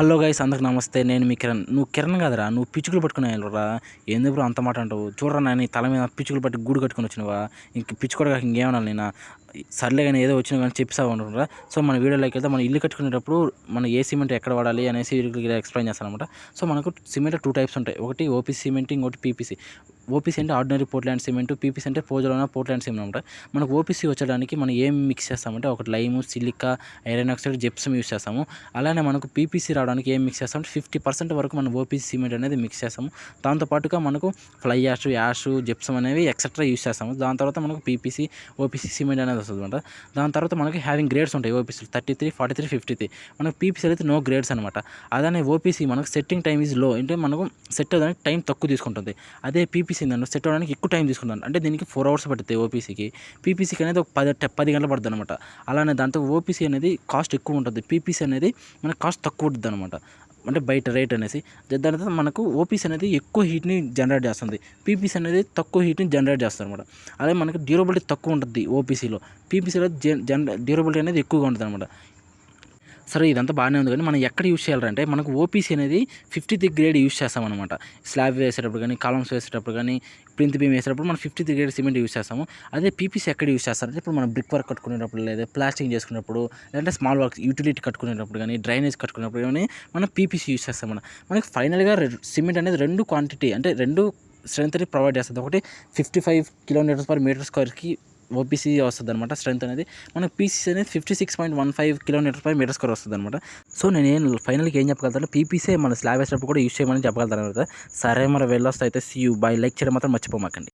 Hello guys అందరికి నమస్తే. నేను మీ కిరణ్. నువ్వు కిరణ్ కదరా నువ్వు పిచ్చుకులు పట్టుకునే వెళ్ళరా ఎందుకు బ్రో అంత మాట అంటావు? చూడరా నేను తల మీద పిచ్చుకులు పట్టి గూడు కట్టుకుని వచ్చినవా? ఇంక పిచ్చుకోడగా కాక ఇంకేమన్నా నేను? సర్లే కానీ ఏదో వచ్చినా కానీ చెప్పిసావు అనుకుంటారా సో మన వీడియోలోకి వెళ్తే మనం ఇల్లు కట్టుకునేటప్పుడు మనం ఏ సిమెంట్ ఎక్కడ వాడాలి అనేసి ఎక్స్ప్లెయిన్ చేస్తాను అనమాట సో మనకు సిమెంట్ టూ టైప్స్ ఉంటాయి. ఒకటి ఓపీసీ సిమెంట్ ఇంకోటి పీపీసీ ఓపీసీ అంటే ఆర్డినరీ పోర్ట్లాండ్ సిమెంట్ పీపీసీ అంటే పోజలోన పోర్ట్లాండ్ సిమెంట్ అనమాట మనకు ఓపీసీ వచ్చడానికి మనం ఏం మిక్స్ చేస్తామంటే ఒకటి lime silica iron oxide gypsum use చేస్తాము. అలానే మనకు పీపీసీ రావడానికి ఏం మిక్స్ చేస్తామంటే ఫిఫ్టీ పర్సెంట్ వరకు మనం ఓపీసీ సిమెంట్ అనేది మిక్స్ చేస్తాము. దాంతోపాటుగా మనకు ఫ్లై యాష్ యాష్ జెప్సమ్ అనేవి ఎక్సెట్రా యూస్ చేస్తాము. దాని తర్వాత మనకు పీపీసీ ఓపీసీ సిమెంట్ అనేది వస్తుంది అనమాట దాని తర్వాత మనకి హ్యావింగ్ గ్రేడ్స్ ఉంటాయి OPC thirty three forty three fifty three మనకు పీపీసీ అయితే నో గ్రేడ్స్ అనమాట అదే ఓపీసీ మనకు సెట్టింగ్ టైం ఈజ్లో అంటే మనకు సెట్ అవ్వడానికి టైం తక్కువ తీసుకుంటుంది. అదే పీపీసీ దాన్ని సెట్ అవ్వడానికి ఎక్కువ టైం తీసుకుంటాను అంటే దీనికి ఫోర్ అవర్స్ పడుతుంది ఓపీసీకి పీపీసీకి అనేది ఒక పది పది గంటలు పడుతుంది అనమాట అలానే దాంతో ఓపీసీ అనేది కాస్ట్ ఎక్కువ ఉంటుంది. పీపీసీ అనేది మనకు కాస్ట్ తక్కువ ఉంటుంది అనమాట అంటే బయట రేట్ అనేసి. దాని తర్వాత మనకు ఓపీసీ అనేది ఎక్కువ హీట్ని జనరేట్ చేస్తుంది. పీపీసీ అనేది తక్కువ హీట్ని జనరేట్ చేస్తుంది అనమాట అదే మనకి డ్యూరబిలిటీ తక్కువ ఉంటుంది ఓపీసీలో పీపీసీలో జన్ డ్యూరబిలిటీ అనేది ఎక్కువగా ఉంటుంది అనమాట సరే ఇదంతా బాగానే ఉంది కానీ మనం ఎక్కడ యూస్ చేయాలంటే మనకు ఓపీసీ అనేది ఫిఫ్టీ గ్రేడ్ యూస్ చేస్తామన్నమాట స్లాబ్ వేసేటప్పుడు కానీ కాలమ్స్ వేసేటప్పుడు కానీ ప్రింట్ బీమ్ వేసేటప్పుడు మనం ఫిఫ్టీ గ్రేడ్ సిమెంట్ యూస్ చేస్తాము. అదే పీపీసీ ఎక్కడ యూస్ చేస్తారంటే ఇప్పుడు మనం బ్రిక్ వర్క్ కట్టుకునేటప్పుడు లేదా ప్లాస్టింగ్ చేసుకునేప్పుడు లేదంటే స్మాల్ వర్క్ యూటిలిటీ కట్టుకునేటప్పుడు కానీ డ్రైనేజ్ కట్టుకునేప్పుడు కానీ మనం పీపీసీ యూస్ చేస్తాం మనం మనకి ఫైనల్గా సిమెంట్ అనేది రెండు క్వాంటిటీ అంటే రెండు స్ట్రెంత్ని ప్రొవైడ్ చేస్తుంది. ఒకటి fifty five kilometres per metre స్క్వేర్కి OPC వస్తుంది అనమాట స్ట్రెంత్ అనేది. మనకు పీసీ అనేది fifty six point one five kilometre per metre square వస్తుంది అనమాట సో నేను ఏం ఫైనల్కి ఏం చెప్పగలుగుతాను? పీపీసీ మన స్లాబ్ వేసేటప్పుడు కూడా యూస్ చేయమని చెప్పగలుగుతాను అనమాట సరే మరి వెళ్ళొస్తే అయితే సీ యూ బై లైక్ చేయడం మాత్రం మర్చిపోమాకండి.